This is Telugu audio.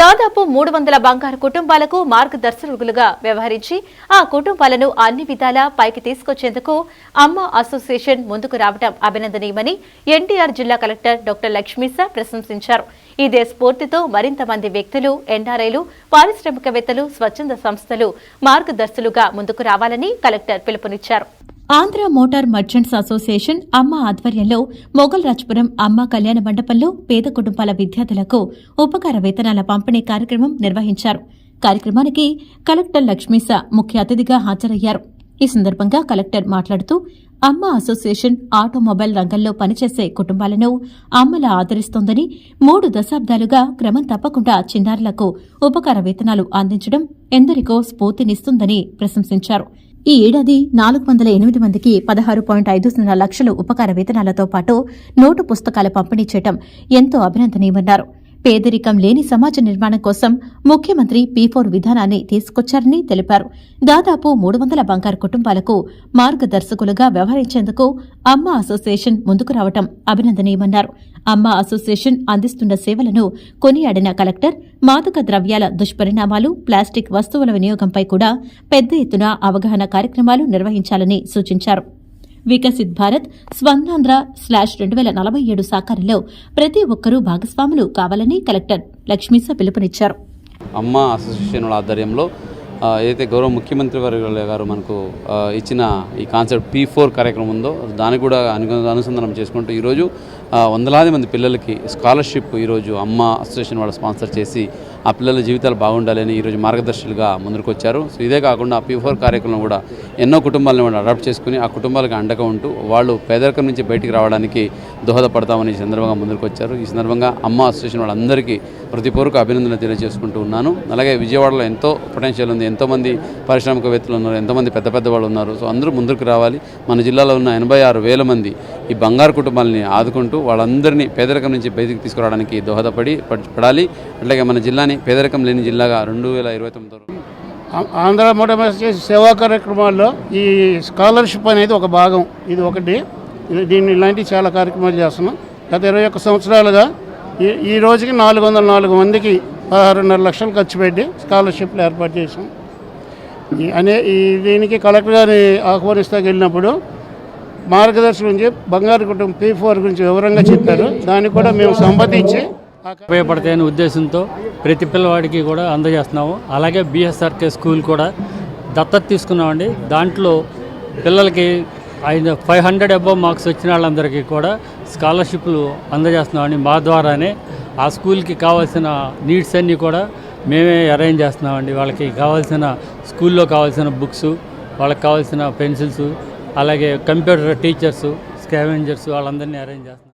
దాదాపు మూడు వందల బంగారు కుటుంబాలకు మార్గదర్శకులుగా వ్యవహరించి ఆ కుటుంబాలను అన్ని విధాలా పైకి తీసుకొచ్చేందుకు అమ్మ అసోసియేషన్ ముందుకు రావడం అభినందనీయమని ఎన్టీఆర్ జిల్లా కలెక్టర్ డాక్టర్ లక్ష్మీసా ప్రశంసించారు. ఇదే స్ఫూర్తితో మరింత మంది వ్యక్తులు ఎన్ఆర్ఐలు పారిశ్రామికవేత్తలు స్వచ్ఛంద సంస్థలు మార్గదర్శులుగా ముందుకు రావాలని కలెక్టర్ పిలుపునిచ్చారు. ఆంధ్ర మోటార్ మర్చెంట్స్ అసోసియేషన్ అమ్మ ఆధ్వర్యంలో మొగల్ రాజ్పురం అమ్మ కళ్యాణ మండపంలో పేద కుటుంబాల విద్యార్థులకు ఉపకార వేతనాల పంపిణీ కార్యక్రమం నిర్వహించారు. కార్యక్రమానికి కలెక్టర్ లక్ష్మీస ముఖ్య అతిథిగా హాజరయ్యారు. ఈ సందర్భంగా కలెక్టర్ మాట్లాడుతూ అమ్మ అసోసియేషన్ ఆటోమొబైల్ రంగంలో పనిచేసే కుటుంబాలను అమ్మల ఆదరిస్తోందని మూడు దశాబ్దాలుగా క్రమం తప్పకుండా చిన్నారులకు ఉపకార వేతనాలు అందించడం ఎందరికో స్ఫూర్తినిస్తుందని ప్రశంసించారు. ఈ ఏడాది నాలుగు వందల ఎనిమిది మందికి పదహారు పాయింట్ ఐదు సున్నా లక్షలు ఉపకార వేతనాలతో పాటు నోటు పుస్తకాల పంపిణీ చేయడం ఎంతో అభినందనీయమన్నారు. పేదరికం లేని సమాజ నిర్మాణం కోసం ముఖ్యమంత్రి పీఫోర్ విధానాన్ని తీసుకొచ్చారని తెలిపారు. దాదాపు మూడు వందల బంగారు కుటుంబాలకు మార్గదర్శకులుగా వ్యవహరించేందుకు అమ్మ అసోసియేషన్ ముందుకు రావటం అభినందనీయమన్నారు. అమ్మ అసోసియేషన్ అందిస్తున్న సేవలను కొనియాడిన కలెక్టర్ మాదక ద్రవ్యాల దుష్పరిణామాలు ప్లాస్టిక్ వస్తువుల వినియోగంపై కూడా పెద్ద ఎత్తున అవగాహన కార్యక్రమాలు నిర్వహించాలని సూచించారు. వికసిత్ భారత్ స్వర్ణాంధ్ర స్లాష్ రెండు వేల నలభై ఏడు సాకారంలో ప్రతి ఒక్కరూ భాగస్వాములు కావాలని కలెక్టర్ లక్ష్మీస పిలుపునిచ్చారు. అమ్మ అసోసియేషన్ వాళ్ళ ఆధ్వర్యంలో ఏదైతే గౌరవ ముఖ్యమంత్రి వర్యుల గారు మనకు ఇచ్చిన ఈ కాన్సెప్ట్ పీ ఫోర్ కార్యక్రమం ఉందో దానికి కూడా అను అనుసంధానం చేసుకుంటూ ఈరోజు వందలాది మంది పిల్లలకి స్కాలర్షిప్ ఈరోజు అమ్మ అసోసియేషన్ వాళ్ళు స్పాన్సర్ చేసి ఆ పిల్లల జీవితాలు బాగుండాలని ఈరోజు మార్గదర్శులుగా ముందుకు వచ్చారు సో ఇదే కాకుండా పీఫోర్ కార్యక్రమం కూడా ఎన్నో కుటుంబాలను కూడా అడాప్ట్ చేసుకుని ఆ కుటుంబాలకు అండగా ఉంటూ వాళ్ళు పేదరికం నుంచి బయటికి రావడానికి దోహదపడతామని ఈ సందర్భంగా ముందుకు వచ్చారు ఈ సందర్భంగా అమ్మ అసోసియేషన్ వాళ్ళందరికీ ప్రతిపూర్వక అభినందనలు తెలియజేసుకుంటూ ఉన్నాను. అలాగే విజయవాడలో ఎంతో పొటెన్షియల్ ఉంది. ఎంతోమంది పారిశ్రామికవేత్తలు ఉన్నారు. ఎంతోమంది పెద్ద పెద్ద వాళ్ళు ఉన్నారు. సో అందరూ ముందుకు రావాలి. మన జిల్లాలో ఉన్న ఎనభై ఆరు వేల మంది ఈ బంగారు కుటుంబాలని ఆదుకుంటూ వాళ్ళందరినీ పేదరికం నుంచి బయటికి తీసుకురావడానికి దోహదపడి పడాలి. అట్లాగే మన జిల్లాని పేదరికం లేని జిల్లాగా రెండు వేల ఇరవై తొమ్మిది ఆంధ్ర మొట్టమొదటి సేవా కార్యక్రమాల్లో ఈ స్కాలర్షిప్ అనేది ఒక భాగం. ఇది ఒకటి. దీన్ని ఇలాంటి చాలా కార్యక్రమాలు చేస్తున్నాం. గత ఇరవై ఒక్క సంవత్సరాలుగా ఈ రోజుకి నాలుగు వందల నాలుగు మందికి పదహారున్నర లక్షలు ఖర్చు పెట్టి స్కాలర్షిప్లు ఏర్పాటు చేసాం అనే ఈ దీనికి కలెక్టర్ గారిని ఆహ్వానిస్తాకి వెళ్ళినప్పుడు మార్గదర్శనం నుంచి బంగారు కుటుంబం పీ ఫోర్ గురించి వివరంగా చెప్పారు. దానికి కూడా మేము సంబంధించి ఉపయోగపడతాయనే ఉద్దేశంతో ప్రతి పిల్లవాడికి కూడా అందజేస్తున్నాము. అలాగే బిఎస్ఆర్కే స్కూల్ కూడా దత్తత తీసుకున్నామండి. దాంట్లో పిల్లలకి ఐదు ఫైవ్ హండ్రెడ్ అబవ్ మార్క్స్ వచ్చిన వాళ్ళందరికీ కూడా స్కాలర్షిప్లు అందజేస్తున్నామండి మా ద్వారానే ఆ స్కూల్కి కావాల్సిన నీడ్స్ అన్నీ కూడా మేమే అరేంజ్ చేస్తున్నామండి. వాళ్ళకి కావాల్సిన స్కూల్లో కావాల్సిన బుక్స్ వాళ్ళకి కావాల్సిన పెన్సిల్స్ అలాగే కంప్యూటర్ టీచర్స్ స్కావెంజర్స్ వాళ్ళందరినీ అరేంజ్ చేస్తున్నాం.